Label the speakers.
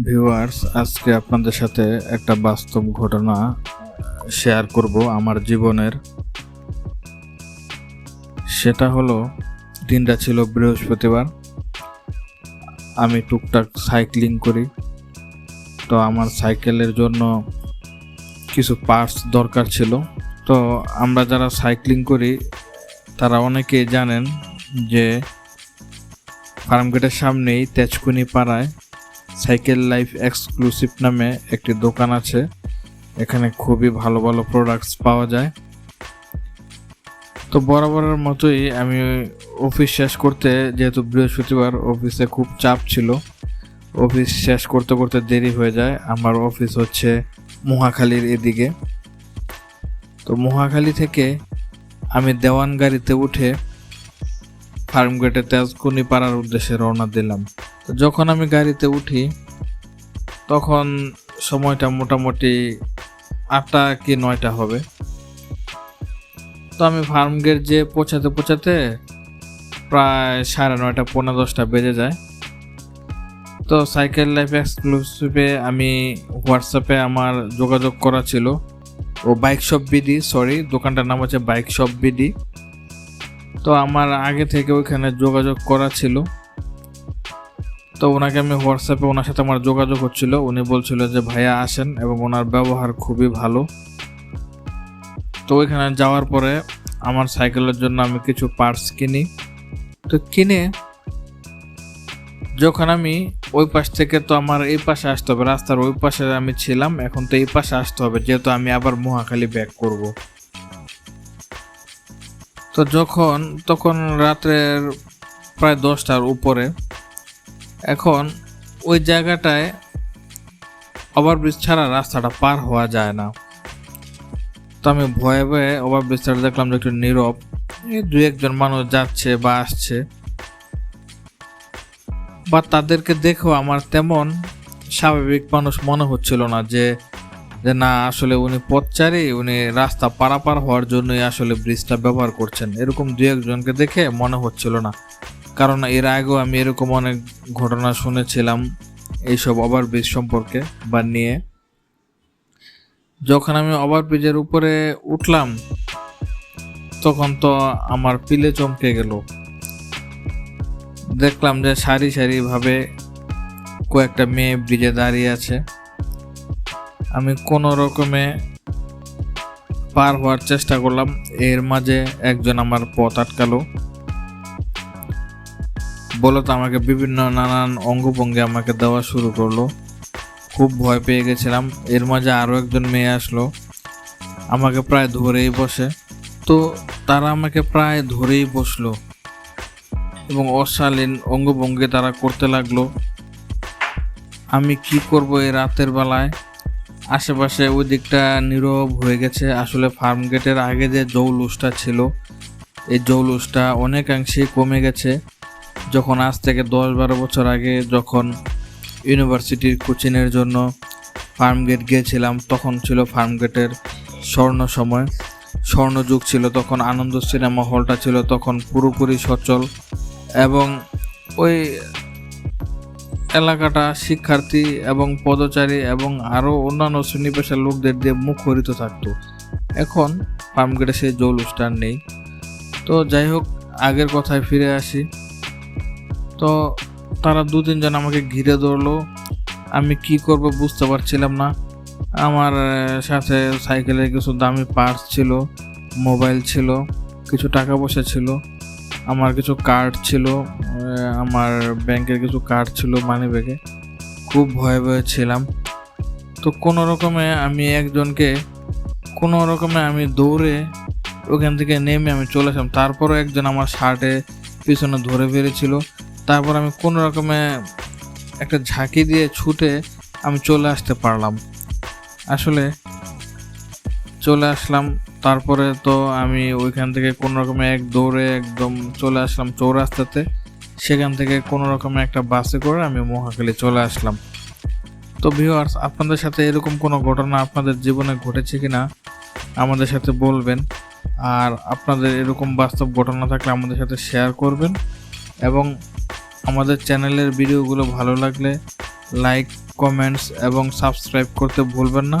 Speaker 1: Viewers, আজকে আপনাদের সাথে একটা বাস্তব ঘটনা শেয়ার করব আমার জীবনের। সেটা হলো, দিনটা ছিল বৃহস্পতিবার। আমি টুকটাক সাইক্লিং করি। তো আমার সাইকেলের জন্য কিছু পার্টস দরকার ছিল। তো আমরা যারা সাইক্লিং করি, তারা অনেকেই জানেন যে ফার্মগেটের সামনেই তেজকুনি পাড়ায় সাইকেল লাইফ এক্সক্লুসিভ নামে একটি দোকান আছে। এখানে খুবই ভালো ভালো প্রোডাক্টস পাওয়া যায়। তো বরাবরের মতোই আমি অফিস শেষ করতে, যেহেতু বৃহস্পতিবার অফিসে খুব চাপ ছিল অফিস শেষ করতে করতে দেরি হয়ে যায়। আমার অফিস হচ্ছে মহাখালীর এদিকে। তো মহাখালী থেকে আমি দেওয়ান গাড়িতে উঠে ফার্মগেটে তেজকুনি পাড়ার উদ্দেশ্যে রওনা দিলাম। তো যখন আমি গাড়িতে উঠি, তখন সময়টা মোটামুটি আটটা কি নয়টা হবে। তো আমি ফার্মগেট যে পৌঁছাতে পৌঁছাতে প্রায় সাড়ে নয়টা পনেরো দশটা বেজে যায়। তো সাইকেল লাইফ এক্সক্লুসিভে আমি হোয়াটসঅ্যাপে আমার যোগাযোগ করা ছিল। ও বাইক শপ বিডি, সরি, দোকানটার নাম হচ্ছে বাইক শপ বিডি। তো আমার আগে থেকে ওইখানে যোগাযোগ করা ছিল। তো ওনাকে আমি হোয়াটসঅ্যাপে ওনার সাথে আমার যোগাযোগ হচ্ছিল। উনি বলছিল যে, ভাইয়া আসেন এবং ওনার ব্যবহার খুবই ভালো। তো ওইখানে যাওয়ার পরে আমার সাইকেলের জন্য আমি কিছু পার্টস কিনি। তো কিনে যখন আমি ওই পাশ থেকে তো আমার এই পাশে আসতে হবে, রাস্তার ওই পাশে আমি ছিলাম, এখন তো এই পাশে আসতে হবে, যেহেতু আমি আবার মহাখালী ব্যাক করব। তো যখন, তখন রাত্রের প্রায় দশটার উপরে এখন ওই জায়গাটায় ওভারব্রিজ ছাড়া রাস্তাটা পার হওয়া যায় না। তো আমি ভয়ে ভয়ে ওভারব্রিজ ছাড়া দেখলাম যে একটু নীরব। দু একজন মানুষ যাচ্ছে বা আসছে। বা তাদেরকে দেখেও আমার তেমন স্বাভাবিক মানুষ মনে হচ্ছিল না যে যে না, আসলে উনি পথচারী, উনি রাস্তা পারাপার হওয়ার জন্যই আসলে ব্রিজটা ব্যবহার করছেন। এরকম দু একজনকে দেখে মনে হচ্ছিল না। কারণ এর আগেও আমি এরকম অনেক ঘটনা শুনেছিলাম এইসব ওভারব্রিজ সম্পর্কে বা নিয়ে। যখন আমি ওভারব্রিজের উপরে উঠলাম, তখন তো আমার পিলে চমকে গেল। দেখলাম যে সারি সারি ভাবে কয়েকটা মেয়ে ব্রিজে দাঁড়িয়ে আছে। আমি কোনো রকমে পার হওয়ার চেষ্টা করলাম। এর মাঝে একজন আমার পথ আটকালো। বলো তো আমাকে বিভিন্ন নানান অঙ্গভঙ্গি আমাকে দেওয়া শুরু করল। খুব ভয় পেয়ে গেছিলাম। এর মাঝে আরও একজন মেয়ে আসলো। আমাকে প্রায় ধরেই বসে। তো তারা আমাকে প্রায় ধরেই বসল এবং অশালীন অঙ্গভঙ্গি তারা করতে লাগল। আমি কি করব এই রাতের বেলায়? আশেপাশে ওই দিকটা নীরব হয়ে গেছে। আসলে ফার্ম গেটের আগে যে জৌলুসটা ছিল, এই জৌলুসটা অনেকাংশেই কমে গেছে। যখন আজ থেকে দশ বারো বছর আগে যখন ইউনিভার্সিটির কোচিংয়ের জন্য ফার্ম গেট গিয়েছিলাম, তখন ছিল ফার্ম গেটের স্বর্ণ সময়। স্বর্ণযুগ ছিল, তখন আনন্দ সিনেমা হলটা ছিল, তখন পুরোপুরি সচল। এবং ওই এলাকাটা শিক্ষার্থী এবং পদচারী এবং আরও অন্যান্য শ্রেণি পেশার লোকদের দিয়ে মুখরিত থাকতো। এখন ফার্মগেটে সেই জৌলুসটা নেই। তো যাই হোক, আগের কথায় ফিরে আসি। তো তারা দু তিনজন আমাকে ঘিরে ধরলো। আমি কি করব বুঝতে পারছিলাম না। আমার সাথে সাইকেলের কিছু দামি পার্টস ছিল, মোবাইল ছিল, কিছু টাকা পয়সা ছিল। আমার কিছু কার্ড ছিল আমার ব্যাংকের কিছু কার্ড ছিল মানি ব্যাগে খুব ভয়ে ভয়ে ছিলাম। তো কোনো রকমে আমি একজনকে, কোনো রকমে আমি দৌড়ে ওখান থেকে নেমে আমি চলে আসলাম। তারপরও একজন আমার শার্টে পিছনে ধরে ফেলেছিল। তারপর আমি কোনো রকমে একটা ঝাঁকি দিয়ে ছুটে আমি চলে আসতে পারলাম। আসলে চলে আসলাম তারপরে তো আমি ওইখান থেকে কোনো রকমে এক দৌড়ে একদম চলে আসলাম চৌরাস্তাতে। সেখান থেকে কোনো রকমে একটা বাসে করে আমি মহাখালী চলে আসলাম। তো ভিউয়ার্স আপনাদের সাথে এরকম কোনো ঘটনা আপনাদের জীবনে ঘটেছে কি না আমাদের সাথে বলবেন। আর আপনাদের এরকম বাস্তব ঘটনা থাকলে আমাদের সাথে শেয়ার করবেন। এবং আমাদের চ্যানেলের ভিডিওগুলো ভালো লাগলে লাইক কমেন্টস এবং সাবস্ক্রাইব করতে ভুলবেন না।